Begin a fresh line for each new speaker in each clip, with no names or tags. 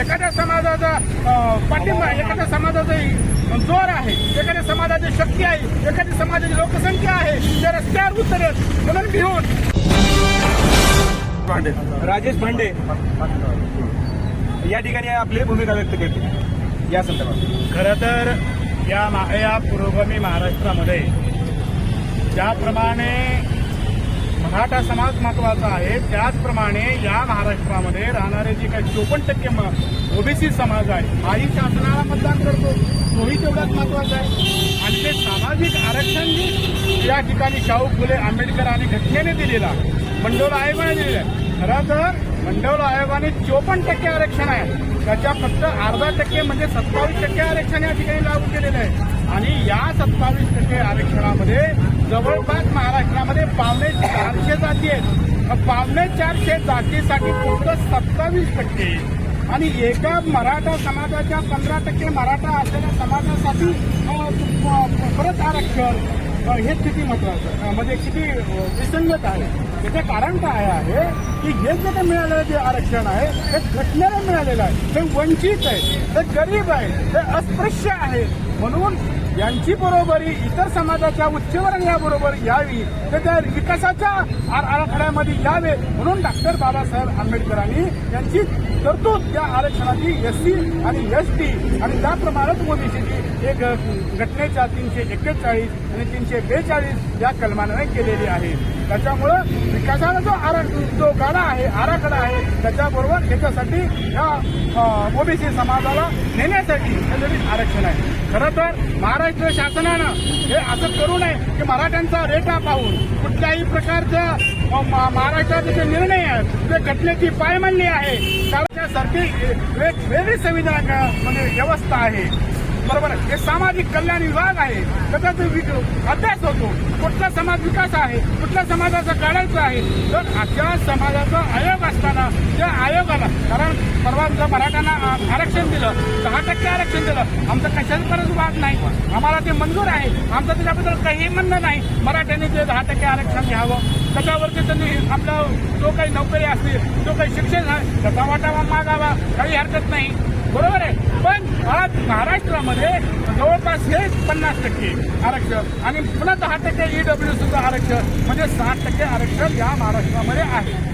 एखाद्या समाजाचा पाठिंबा एखाद्या समाजाचा जोर आहे एखाद्या समाजाची शक्ती आहे एखाद्या समाजाची लोकसंख्या आहे त्या रस्त्यावर उतरेल म्हणून भिवून.
भांडे. राजेश भांडे. या ठिकाणी आपली भूमिका व्यक्त करते. या संदर्भात.
खरं तर या मा या पुरोगामी महाराष्ट्रामध्ये ज्याप्रमाणे मराठा समाज महत्त्वाचा आहे. त्याचप्रमाणे या महाराष्ट्रामध्ये राहणारे जे काही चोपन्न टक्के ओबीसी समाज आहे हाही शासनाला मतदान करतो. तोही तेवढाच महत्त्वाचा आहे. आणि ते सामाजिक आरक्षण जे या ठिकाणी शाहू फुले आंबेडकर आणि घटनेने दिलेला मंडोल आयोगाने दिलेला खरं तर मंडोल आयोगाने चोपन्न टक्के आरक्षण आहे. त्याच्या फक्त अर्धा टक्के म्हणजे सत्तावीस टक्के आरक्षण या ठिकाणी लागू केलेलं आहे. या सत्तावीस टक्के आरक्षणामध्ये जवळपास महाराष्ट्रामध्ये पावणे चारशे जाती आहेत. पावणे चारशे जातीसाठी फक्त सत्तावीस टक्के. आणि एका मराठा समाजाच्या पंधरा टक्के मराठा असलेल्या समाजासाठी परत आरक्षण हे किती महत्वाचं म्हणजे किती विसंगत आहे? त्याचं कारण काय आहे की हे जे काही मिळालेलं जे आरक्षण आहे ते घटनेला मिळालेलं आहे. ते वंचित आहे ते गरीब आहे ते अस्पृश्य आहे. म्हणून यांची बरोबरी इतर समाजाच्या उच्चवर्णीया यावी तर त्या विकासाच्या आर- आराखड्यामध्ये यावे म्हणून डॉक्टर बाबासाहेब आंबेडकरांनी यांची तरतूद त्या आरक्षणाची एस सी आणि एस टी आणि त्याप्रमाणेच ओबीसीची एक घटनेच्या तीनशे एक्केचाळीस आणि तीनशे बेचाळीस या कलमाने केलेली आहे. त्याच्यामुळं विकासाला जो आरा जो गाडा आहे आराखडा आहे त्याच्याबरोबर याच्यासाठी या ओबीसी समाजाला नेण्यासाठी त्यासाठी आरक्षण आहे. खरं तर महाराष्ट्र शासनानं हे असं करू नये की मराठ्यांचा रेटा पाहून कुठल्याही प्रकारच्या मा- महाराष्ट्राचे जे निर्णय आहेत ते घटनेची पायमल्ली आहे. त्यासारखी वेगळी संविधान म्हणजे व्यवस्था आहे. बरोबर आहे. हे सामाजिक कल्याण विभाग आहे. त्याचा अभ्यास होतो कुठला समाज विकास आहे कुठल्या समाजाचा काढायचं आहे तर अशा समाजाचा आयोग असताना त्या आयोगाला कारण परवा मराठ्यांना आरक्षण दिलं दहा टक्के आरक्षण दिलं आमचं कशाच परत वाद नाही. आम्हाला ते मंजूर आहे. आमचं त्याच्याबद्दल काही म्हणणं नाही. मराठ्यांनी ते दहा टक्के आरक्षण घ्यावं. त्याच्यावरती त्यांनी आपलं जो काही नोकरी असतील जो काही शिक्षण आहे त्याचा वाटावा मागावा काही हरकत नाही. बरोबर आहे. पण आज महाराष्ट्रामध्ये जवळपास हे पन्नास टक्के आरक्षण आणि पुन्हा दहा टक्के ईडब्ल्यू सुद्धा आरक्षण म्हणजे साठ टक्के आरक्षण या महाराष्ट्रामध्ये आहे.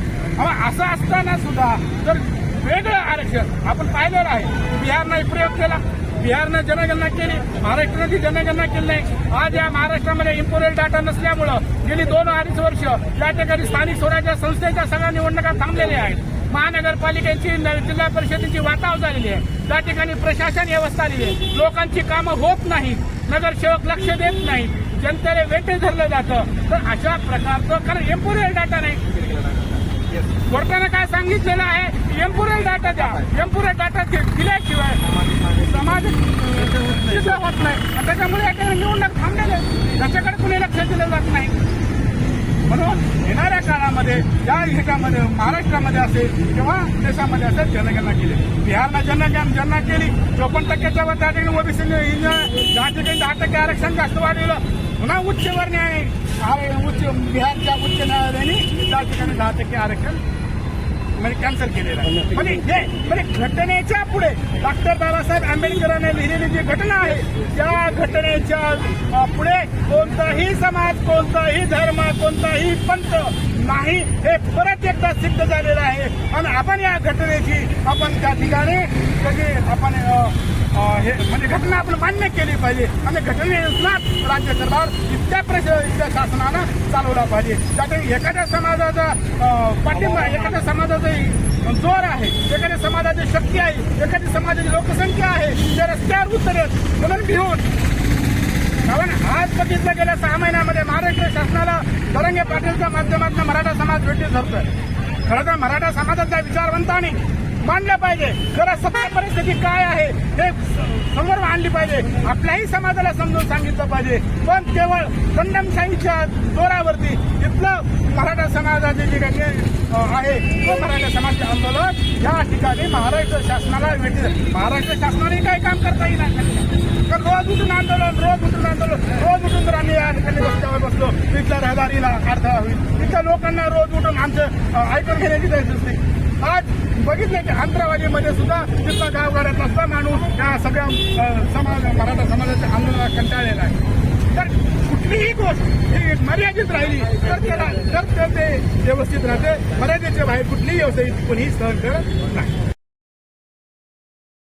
असं असताना सुद्धा जर वेगळं आरक्षण आपण पाहिलेलं आहे बिहारनं प्रयोग केला. बिहारनं जनगणना केली महाराष्ट्रानं ती जनगणना केली नाही. आज या महाराष्ट्रामध्ये इम्पोरियल डाटा नसल्यामुळं गेली दोन अडीच वर्ष या ठिकाणी स्थानिक स्वराज्य संस्थेच्या सगळ्या निवडणुका थांबलेल्या आहेत. महानगरपालिकेची जिल्हा परिषदेची वाटाव झालेली आहे. त्या ठिकाणी प्रशासन व्यवस्था आलेली आहे. लोकांची कामं होत नाहीत. नगरसेवक लक्ष देत नाही जनतेला वेटे धरलं जातं. तर अशा प्रकारचं कारण एम्पोरियल डाटा नाही. कोर्टानं काय सांगितलेलं आहे? एम्पोरियल डाटा द्या. एम्पोरियल डाटा दिल्याशिवाय समाज होत नाही. त्याच्यामुळे ठिकाणी निवडणूक थांबलेले त्याच्याकडे कुणी लक्ष दिलं जात नाही. म्हणून येणाऱ्या काळामध्ये या ह्याच्यामध्ये महाराष्ट्रामध्ये असेल किंवा देशामध्ये असेल जनगणना केली. बिहारनं जनगणना केली. चोपन्न टक्क्याच्या वर त्या ठिकाणी ओबीसी दहा ठिकाणी दहा टक्के आरक्षण जास्त वाढलेलं पुन्हा उच्चवर न्याय. आ- उच्च बिहारच्या उच्च न्यायालयाने त्या ठिकाणी दहा टक्के आरक्षण म्हणजे कॅन्सल केलेलं आहे. म्हणजे हे म्हणजे घटनेच्या पुढे डॉक्टर बाबासाहेब आंबेडकरांनी लिहिलेली जी घटना आहे त्या घटनेच्या पुढे कोणताही समाज कोणताही धर्म कोणताही पंथ नाही हे परत एकदा सिद्ध झालेलं आहे. आणि आपण या घटनेची आपण त्या ठिकाणी म्हणजे आपण हे म्हणजे घटना आपण मान्य केली पाहिजे. आणि घटनेनुसार राज्य सरकार इतक्या प्रश्न इतक्या शासनानं चालवला पाहिजे. त्यासाठी एखाद्या समाजाचा पाठिंबा एखाद्या समाजाचा जोर आहे एखाद्या समाजाची शक्ती आहे एखादी समाजाची लोकसंख्या आहे त्या रस्त्यावर उतरत म्हणून घेऊन. कारण आज बघितलं गेल्या सहा महिन्यामध्ये महाराष्ट्र शासनाला तरंगे पाटीलच्या माध्यमातून मराठा समाज भेटी धरतोय. खरं तर मराठा समाजाच्या विचारवंतांनी मांडलं पाहिजे. खरं सत्य परिस्थिती काय आहे हे समोर आणली पाहिजे. आपल्याही समाजाला समजून सांगितलं पाहिजे. पण केवळ कंडमशाहीच्या जोरावरती इथलं मराठा समाजाचे जे काही आहे तो मराठा समाज आंदोलन या ठिकाणी महाराष्ट्र शासनाला भेटी महाराष्ट्र शासनाने काही काम करता येणार नाही. रोज उठून आंदोलन रोज उठून आंदोलन रोज उठून तर आम्ही या ठिकाणी रस्त्यावर बसलो. तिथल्या रहदारीला अडथळा होईल तिथल्या लोकांना रोज उठून आमचं ऐकून घेण्याची जायचं असते आज बघितलं की अंतरावालीमध्ये सुद्धा तिथला गावगाड्यातला सुद्धा माणूस त्या सगळ्या अ, समाज मराठा समाजाच्या आंदोलनाला कंटाळलेला आहे. तर कुठलीही गोष्ट ही मर्यादित राहिली तर त्याला तर ते व्यवस्थित राहते. मर्यादेच्या बाहेर कुठलीही व्यवस्था कोणीही सहन करत नाही.